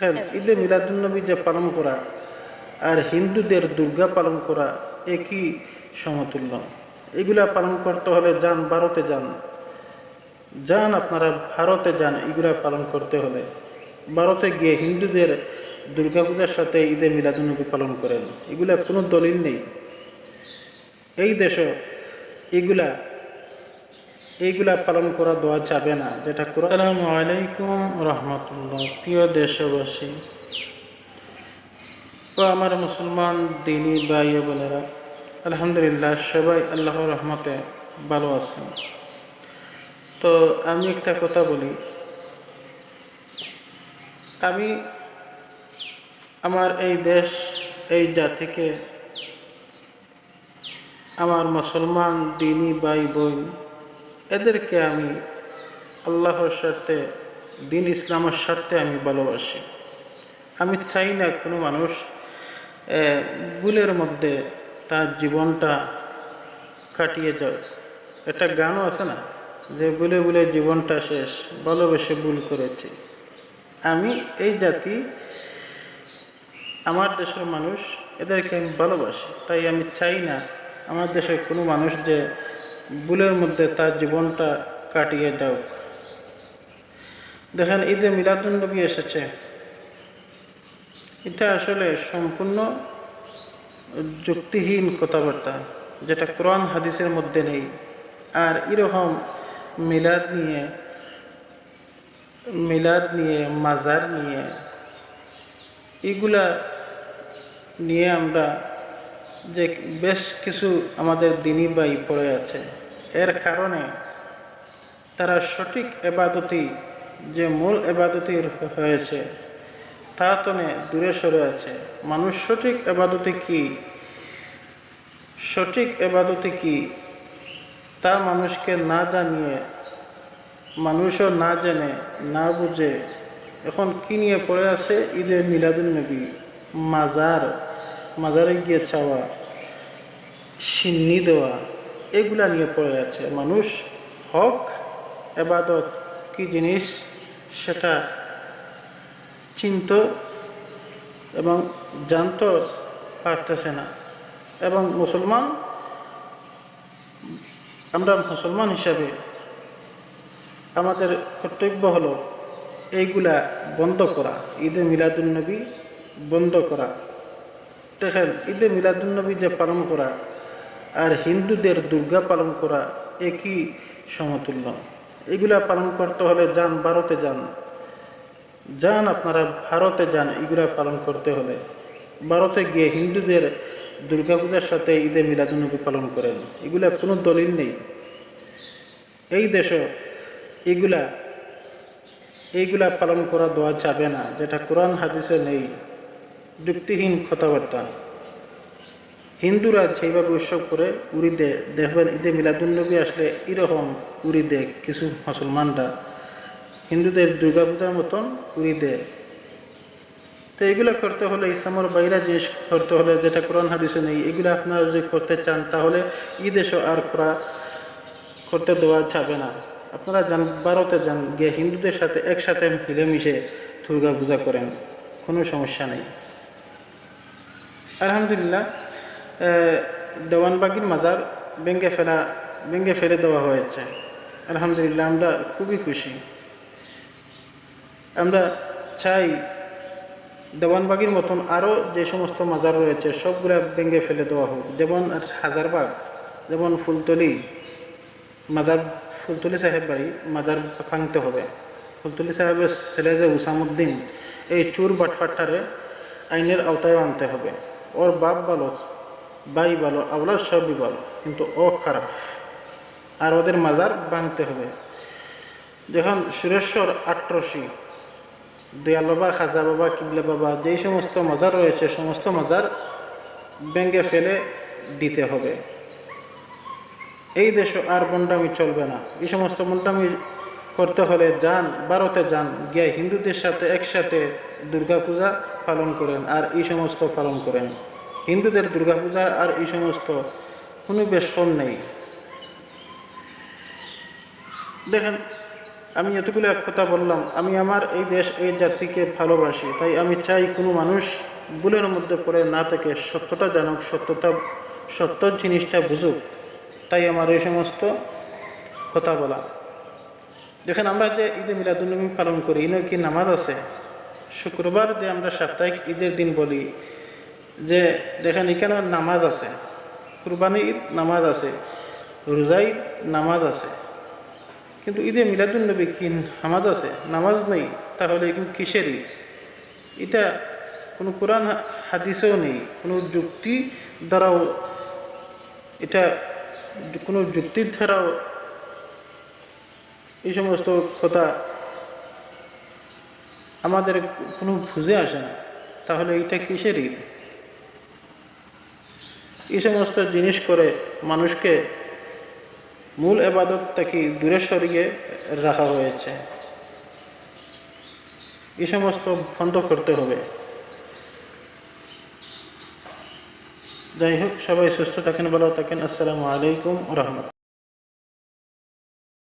দেখেন ঈদে মিলাদুন্নবী যে পালন করা আর হিন্দুদের দুর্গা পালন করা একই সমতুল্য। এগুলা পালন করতে হলে যান ভারতে যান। যান আপনারা ভারতে যান, এগুলা পালন করতে হলে। ভারতে গিয়ে হিন্দুদের দুর্গাপূজার সাথে ঈদে মিলাদুন্নবী পালন করেন। এগুলা কোনো দলিল নেই। এই দেশে এগুলা এইগুলা পালন করা দেওয়া যাবে না, যেটা আসসালামু আলাইকুম রহমতুল্লাহ। প্রিয় দেশবাসী তো আমার মুসলমান দিনী ভাই বোনেরা, আলহামদুলিল্লাহ সবাই আল্লাহ রহমতে ভালো আছেন তো আমি একটা কথা বলি। আমি আমার এই দেশ, এই জাতিকে, আমার মুসলমান দিনী ভাই বোন এদেরকে আমি আল্লাহর স্বার্থে দিন ইসলামের স্বার্থে আমি ভালোবাসি। আমি চাই না কোনো মানুষ ভুলের মধ্যে তার জীবনটা কাটিয়ে যাক। একটা গানও আছে না, যে ভুলে ভুলে জীবনটা শেষ, ভালোবেসে ভুল করেছি। আমি এই জাতি, আমার দেশের মানুষ, এদেরকে আমি ভালোবাসি। তাই আমি চাই না আমার দেশের কোনো মানুষ যে ভুলের মধ্যে তার জীবনটা কাটিয়ে যাওক দেখেন, ঈদে মিলাদুন্নবী এসেছে। এটা আসলে সম্পূর্ণ যুক্তিহীন কথাবার্তা, যেটা কোরআন হাদিসের মধ্যে নেই। আর এরকম মিলাদ নিয়ে মিলাদ নিয়ে, মাজার নিয়ে, এগুলা নিয়ে আমরা যে বেশ কিছু আমাদের দিনী বাই পড়ে আছে। এর কারণে তারা সঠিক এবাদতি, যে মূল এবাদতি হয়েছে, তা তনে দূরে সরে আছে। মানুষ সঠিক এবাদতি কি? সঠিক এবাদতি কি? তা মানুষকে না জানিয়ে, মানুষও না জেনে, না বুঝে, এখন কি নিয়ে পড়ে আছে? ঈদের মিলাদুল নবী, মাজার। মাজারে গিয়ে চাওয়া, সিন্নি দেওয়া, এগুলা নিয়ে পড়ে আছে। মানুষ হক এবাদত কি জিনিস সেটা চিনত এবং জানতে পারতেছে না। এবং মুসলমান, আমরা মুসলমান হিসাবে আমাদের কর্তব্য হলো এইগুলা বন্ধ করা, ঈদে মিলাদুলনবী বন্ধ করা। দেখেন, ঈদে মিলাদুলনবী যে পালন করা আর হিন্দুদের দুর্গা পালন করা একই সমতুল্য। এগুলা পালন করতে হলে যান, ভারতে যান। যান আপনারা, ভারতে যান, এগুলা পালন করতে হলে। ভারতে গিয়ে হিন্দুদের দুর্গাপূজার সাথে ঈদে মিলাদুলনবী পালন করেন। এগুলা কোনো দলিল নেই। এই দেশে এগুলা এইগুলা পালন করা দেওয়া যাবে না, যেটা কোরআন, হাদিসে নেই। যুক্তিহীন কথাবার্তা। হিন্দুরা যেভাবে উৎসব করে উড়ি দেয় দেখবেন ঈদে মিলাদুলনবী আসলে এরকম উড়ি দেয় কিছু মুসলমানরা। হিন্দুদের দুর্গাপূজার মতন উড়ি দেয় তো এগুলো করতে হলে ইসলামের বাইরে যে করতে হলে যেটা কোরআন হাদিসে নেই, এগুলো আপনারা যদি করতে চান তাহলে ঈদ এসো আর করা করতে দেওয়া যাবে না। আপনারা যান, ভারতে যান, গিয়ে হিন্দুদের সাথে একসাথে মিলেমিশে দুর্গা পূজা করেন, কোনো সমস্যা নেই। আলহামদুলিল্লাহ দেওয়ানবাগির মাজার ভেঙ্গে ফেলা ভেঙ্গে ফেলে দেওয়া হয়েছে। আলহামদুলিল্লাহ, আমরা খুবই খুশি। আমরা চাই দেওয়ানবাগির মতন আরও যে সমস্ত মাজার রয়েছে, সবগুলা ভেঙ্গে ফেলে দেওয়া হোক। যেমন হাজারবাগ, যেমন ফুলতলি, মাজার, ফুলতলি সাহেব বাড়ি, মাজার ভাঙতে হবে। ফুলতলি সাহেবের ছেলে যে উসামুদ্দিন এই চুর বাটফাট্টারে আইনের আওতায় আনতে হবে। ওর বাপ ভালো, ভাই ভালো, আওলাদ সবই ভালো, কিন্তু ও খারাপ। আর ওদের মাজার ভাঙতে হবে। যখন সুরেশ্বর আট্রসি, দয়াল বাবা, খাজা বাবা, কিবলা বাবা, যেই সমস্ত মাজার রয়েছে, সমস্ত মাজার ব্যাঙ্গে ফেলে দিতে হবে। এই দেশে আর বন্ডামি চলবে না। এই সমস্ত বন্ডামি করতে হলে যান, ভারতে যান, গিয়ে হিন্দুদের সাথে একসাথে দুর্গাপূজা পালন করেন আর এই সমস্ত পালন করেন। হিন্দুদের দুর্গাপূজা আর এই সমস্ত কোনো বেশন নেই। দেখেন, আমি এতগুলো এক কথা বললাম, আমি আমার এই দেশ, এই জাতিকে ভালোবাসি, তাই আমি চাই কোনো মানুষ ভুলের মধ্যে পড়ে না থেকে সত্যটা জানুক, সত্যতা, সত্য জিনিসটা বুঝুক, তাই আমার এই সমস্ত কথা বলা। দেখেন, আমরা যে ঈদে মিলাদুলনবী পালন করি, ইনো কি নামাজ আছে? শুক্রবার যে আমরা সাপ্তাহিক ঈদের দিন বলি, যে দেখেন এখানে নামাজ আছে, কুরবানি ঈদ নামাজ আছে, রোজা ঈদ নামাজ আছে, কিন্তু ঈদে মিলাদুলনবী কি নামাজ আছে? নামাজ নেই, তাহলে এগুলো কিসের ঈদ? এটা কোনো কোরআন হাদিসেও নেই, কোনো যুক্তি দ্বারাও, এটা কোনো যুক্তির দ্বারাও এই সমস্ত কথা আমাদের কোনো বুঝে আসে না। তাহলে এটা কিসের ঈদ? এই সমস্ত জিনিস করে মানুষকে মূল এবাদত থেকে দূরে সরিয়ে রাখা হয়েছে। এই সমস্ত বন্ধ করতে হবে। যাই হোক, সবাই সুস্থ থাকেন, ভালো থাকেন। আসসালামু আলাইকুম রহমত